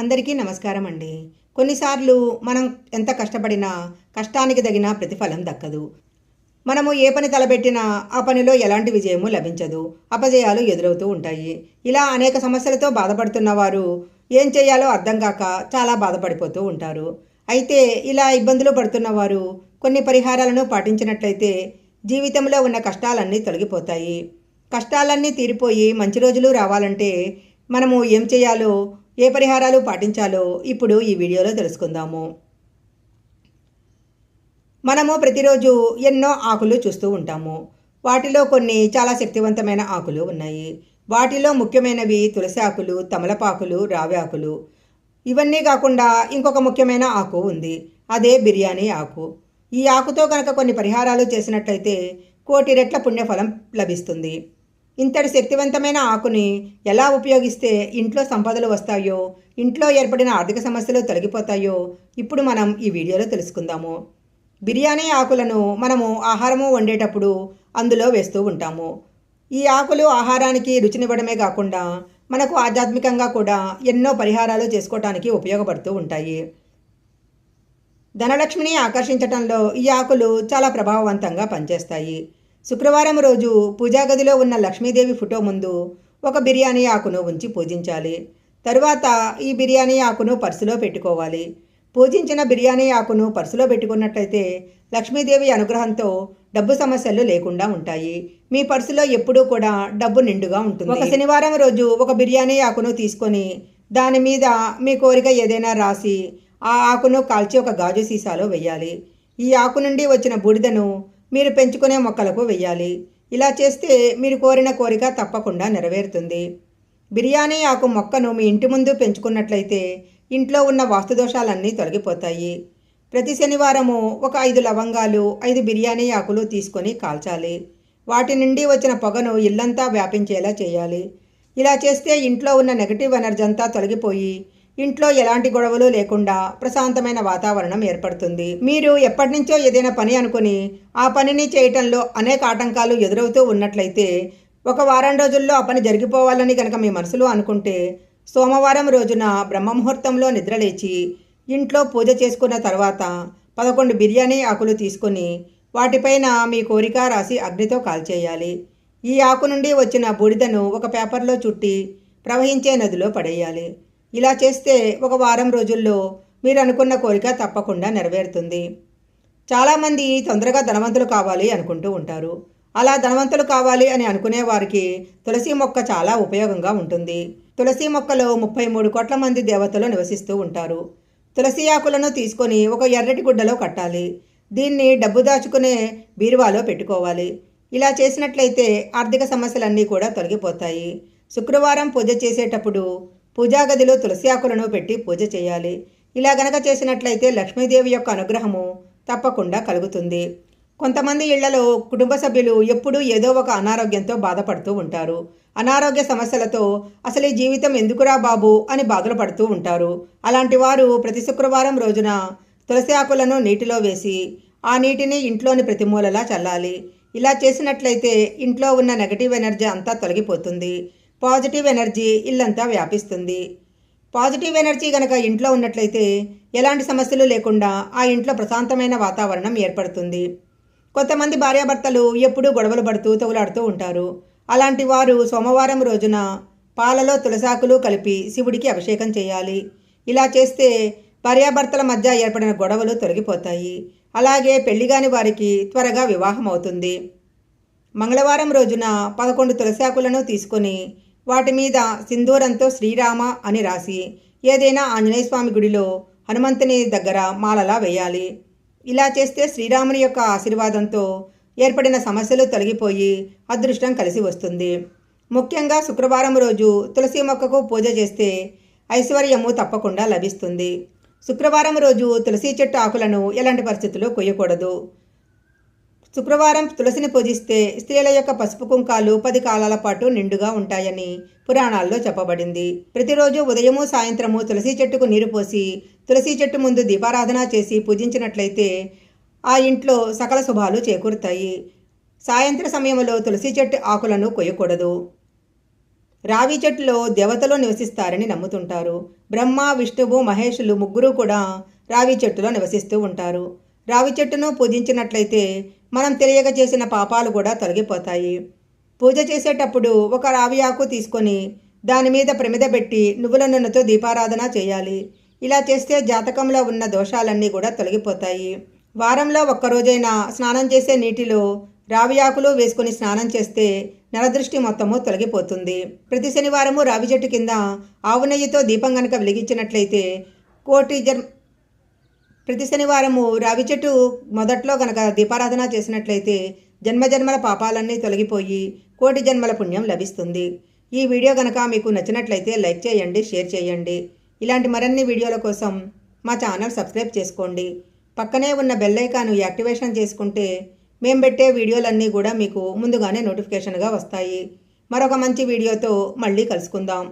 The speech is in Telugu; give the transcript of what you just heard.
అందరికీ నమస్కారం అండి. కొన్నిసార్లు మనం ఎంత కష్టపడినా కష్టానికి తగిన ప్రతిఫలం దక్కదు. మనము ఏ పని తలబెట్టినా ఆ పనిలో ఎలాంటి విజయము లభించదు. అపజయాలు ఎదురవుతూ ఉంటాయి. ఇలా అనేక సమస్యలతో బాధపడుతున్న వారు ఏం చేయాలో అర్థం కాక చాలా బాధపడిపోతూ ఉంటారు. అయితే ఇలా ఇబ్బందులు పడుతున్న వారు కొన్ని పరిహారాలను పాటించినట్లయితే జీవితంలో ఉన్న కష్టాలన్నీ తొలగిపోతాయి. కష్టాలన్నీ తీరిపోయి మంచి రోజులు రావాలంటే మనము ఏం చేయాలో ఏ పరిహారాలు పాటించాలో ఇప్పుడు ఈ వీడియోలో తెలుసుకుందాము. మనము ప్రతిరోజు ఎన్నో ఆకులు చూస్తూ ఉంటాము. వాటిలో కొన్ని చాలా శక్తివంతమైన ఆకులు ఉన్నాయి. వాటిలో ముఖ్యమైనవి తులసి ఆకులు తమలపాకులు రావి ఆకులు. ఇవన్నీ కాకుండా ఇంకొక ముఖ్యమైన ఆకు ఉంది. అదే బిర్యానీ ఆకు. ఈ ఆకుతో కనుక కొన్ని పరిహారాలు చేసినట్లయితే కోటి రెట్ల పుణ్యఫలం లభిస్తుంది. ఇంతటి శక్తివంతమైన ఆకుని ఎలా ఉపయోగిస్తే ఇంట్లో సంపదలు వస్తాయో ఇంట్లో ఏర్పడిన ఆర్థిక సమస్యలు తొలగిపోతాయో ఇప్పుడు మనం ఈ వీడియోలో తెలుసుకుందాము. బిర్యానీ ఆకులను మనము ఆహారము వండేటప్పుడు అందులో వేస్తూ ఉంటాము. ఈ ఆకులు ఆహారానికి రుచినివ్వడమే కాకుండా మనకు ఆధ్యాత్మికంగా కూడా ఎన్నో పరిహారాలు చేసుకోవటానికి ఉపయోగపడుతూ ఉంటాయి. ధనలక్ష్మిని ఆకర్షించటంలో ఈ ఆకులు చాలా ప్రభావవంతంగా పనిచేస్తాయి. శుక్రవారం రోజు పూజా గదిలో ఉన్న లక్ష్మీదేవి ఫోటో ముందు ఒక బిర్యానీ ఆకును ఉంచి పూజించాలి. తరువాత ఈ బిర్యానీ ఆకును పర్సులో పెట్టుకోవాలి. పూజించిన బిర్యానీ ఆకును పర్సులో పెట్టుకున్నట్లయితే లక్ష్మీదేవి అనుగ్రహంతో డబ్బు సమస్యలు లేకుండా ఉంటాయి. మీ పర్సులో ఎప్పుడూ కూడా డబ్బు నిండుగా ఉంటుంది. ఒక శనివారం రోజు ఒక బిర్యానీ ఆకును తీసుకొని దాని మీద మీ కోరిక ఏదైనా రాసి ఆ ఆకును కాల్చి ఒక గాజు సీసాలో వేయాలి. ఈ ఆకు నుండి వచ్చిన బూడిదను మీరు పెంచుకునే మొక్కలకు వెయ్యాలి. ఇలా చేస్తే మీరు కోరిన కోరిక తప్పకుండా నెరవేరుతుంది. బిర్యానీ ఆకు మొక్కను మీ ఇంటి ముందు పెంచుకున్నట్లయితే ఇంట్లో ఉన్న వాస్తుదోషాలన్నీ తొలగిపోతాయి. ప్రతి శనివారము ఒక ఐదు లవంగాలు ఐదు బిర్యానీ ఆకులు తీసుకొని కాల్చాలి. వాటి నుండి వచ్చిన పొగను ఇల్లంతా వ్యాపించేలా చేయాలి. ఇలా చేస్తే ఇంట్లో ఉన్న నెగటివ్ ఎనర్జీ అంతా తొలగిపోయి ఇంట్లో ఎలాంటి గొడవలు లేకుండా ప్రశాంతమైన వాతావరణం ఏర్పడుతుంది. మీరు ఎప్పటి నుంచో ఏదైనా పని అనుకుని ఆ పనిని చేయటంలో అనేక ఆటంకాలు ఎదురవుతూ ఉన్నట్లయితే ఒక వారం రోజుల్లో ఆ పని జరిగిపోవాలని కనుక మీ మనసులో అనుకుంటే సోమవారం రోజున బ్రహ్మముహూర్తంలో నిద్రలేచి ఇంట్లో పూజ చేసుకున్న తర్వాత పదకొండు బిర్యానీ ఆకులు తీసుకొని వాటిపైన మీ కోరిక రాసి అగ్నితో కాల్చేయాలి. ఈ ఆకు నుండి వచ్చిన బూడిదను ఒక పేపర్లో చుట్టి ప్రవహించే నదిలో పడేయాలి. ఇలా చేస్తే ఒక వారం రోజుల్లో మీరు అనుకున్న కోరిక తప్పకుండా నెరవేరుతుంది. చాలామంది తొందరగా ధనవంతులు కావాలి అనుకుంటూ ఉంటారు. అలా ధనవంతులు కావాలి అని అనుకునే వారికి తులసి మొక్క చాలా ఉపయోగంగా ఉంటుంది. తులసి మొక్కలో ముప్పై మూడు కోట్ల మంది దేవతలు నివసిస్తూ ఉంటారు. తులసి ఆకులను తీసుకొని ఒక ఎర్రటి గుడ్డలో కట్టాలి. దీన్ని డబ్బు దాచుకునే బీరువాలో పెట్టుకోవాలి. ఇలా చేసినట్లయితే ఆర్థిక సమస్యలన్నీ కూడా తొలగిపోతాయి. శుక్రవారం పూజ చేసేటప్పుడు పూజా గదిలో తులసి ఆకులను పెట్టి పూజ చేయాలి. ఇలా గనక చేసినట్లయితే లక్ష్మీదేవి యొక్క అనుగ్రహము తప్పకుండా కలుగుతుంది. కొంతమంది ఇళ్ళలో కుటుంబ సభ్యులు ఎప్పుడూ ఏదో ఒక అనారోగ్యంతో బాధపడుతూ ఉంటారు. అనారోగ్య సమస్యలతో అసలు ఈ జీవితం ఎందుకురా బాబు అని బాధలు పడుతూ ఉంటారు. అలాంటి వారు ప్రతి శుక్రవారం రోజున తులసి ఆకులను నీటిలో వేసి ఆ నీటిని ఇంట్లోని ప్రతి మూలలా చల్లాలి. ఇలా చేసినట్లయితే ఇంట్లో ఉన్న నెగటివ్ ఎనర్జీ అంతా తొలగిపోతుంది. పాజిటివ్ ఎనర్జీ ఇల్లంతా వ్యాపిస్తుంది. పాజిటివ్ ఎనర్జీ గనక ఇంట్లో ఉన్నట్లయితే ఎలాంటి సమస్యలు లేకుండా ఆ ఇంట్లో ప్రశాంతమైన వాతావరణం ఏర్పడుతుంది. కొంతమంది భార్యాభర్తలు ఎప్పుడూ గొడవలు పడుతూ తగులాడుతూ ఉంటారు. అలాంటి వారు సోమవారం రోజున పాలలో తులసాకులు కలిపి శివుడికి అభిషేకం చేయాలి. ఇలా చేస్తే భార్యాభర్తల మధ్య ఏర్పడిన గొడవలు తొలగిపోతాయి. అలాగే పెళ్ళిగాని వారికి త్వరగా వివాహం అవుతుంది మంగళవారం రోజున పదకొండు తులసాకులను తీసుకొని వాటి మీద సింధూరంతో శ్రీరామ అని రాసి ఏదైనా ఆంజనేయ స్వామి గుడిలో హనుమంతుని దగ్గర మాలలా వేయాలి. ఇలా చేస్తే శ్రీరాముని యొక్క ఆశీర్వాదంతో ఏర్పడిన సమస్యలు తొలగిపోయి అదృష్టం కలిసి వస్తుంది. ముఖ్యంగా శుక్రవారం రోజు తులసి మొక్కకు పూజ చేస్తే ఐశ్వర్యము తప్పకుండా లభిస్తుంది. శుక్రవారం రోజు తులసి చెట్టు ఆకులను ఎలాంటి పరిస్థితుల్లో కొయ్యకూడదు. శుక్రవారం తులసిని పూజిస్తే స్త్రీల యొక్క పసుపు కుంకాలు పది కాలాల పాటు నిండుగా ఉంటాయని పురాణాల్లో చెప్పబడింది. ప్రతిరోజు ఉదయము సాయంత్రము తులసి చెట్టుకు నీరు పోసి తులసి చెట్టు ముందు దీపారాధన చేసి పూజించినట్లయితే ఆ ఇంట్లో సకల శుభాలు చేకూరుతాయి. సాయంత్ర సమయంలో తులసి చెట్టు ఆకులను కొయ్యకూడదు. రావి చెట్టులో దేవతలు నివసిస్తారని నమ్ముతుంటారు. బ్రహ్మ విష్ణువు మహేషులు ముగ్గురు కూడా రావి చెట్టులో నివసిస్తూ ఉంటారు. రావి చెట్టును పూజించినట్లయితే మనం తెలియక చేసిన పాపాలు కూడా తొలగిపోతాయి. పూజ చేసేటప్పుడు ఒక రావి ఆకు తీసుకొని దాని మీద ప్రమిద పెట్టి నువ్వుల నూనెతో దీపారాధన చేయాలి. ఇలా చేస్తే జాతకంలో ఉన్న దోషాలన్నీ కూడా తొలగిపోతాయి. వారంలో ఒక్కరోజైనా స్నానం చేసే నీటిలో రావి ఆకులు వేసుకొని స్నానం చేస్తే నరదృష్టి మొత్తము తొలగిపోతుంది. ప్రతి శనివారము రావి చెట్టు కింద ఆవు నెయ్యితో దీపం గనక వెలిగించినట్లయితే కోటి జన్మ ప్రతి శనివారము రావి చెట్టు మొదట్లో గనక దీపారాధన చేసినట్లయితే జన్మజన్మల పాపాలన్నీ తొలగిపోయి కోటి జన్మల పుణ్యం లభిస్తుంది. ఈ వీడియో గనక మీకు నచ్చినట్లయితే లైక్ చేయండి షేర్ చేయండి. ఇలాంటి మరిన్ని వీడియోల కోసం మా ఛానల్ సబ్స్క్రైబ్ చేసుకోండి. పక్కనే ఉన్న బెల్లైకాను యాక్టివేషన్ చేసుకుంటే మేము పెట్టే వీడియోలన్నీ కూడా మీకు ముందుగానే నోటిఫికేషన్గా వస్తాయి. మరొక మంచి వీడియోతో మళ్ళీ కలుసుకుందాం.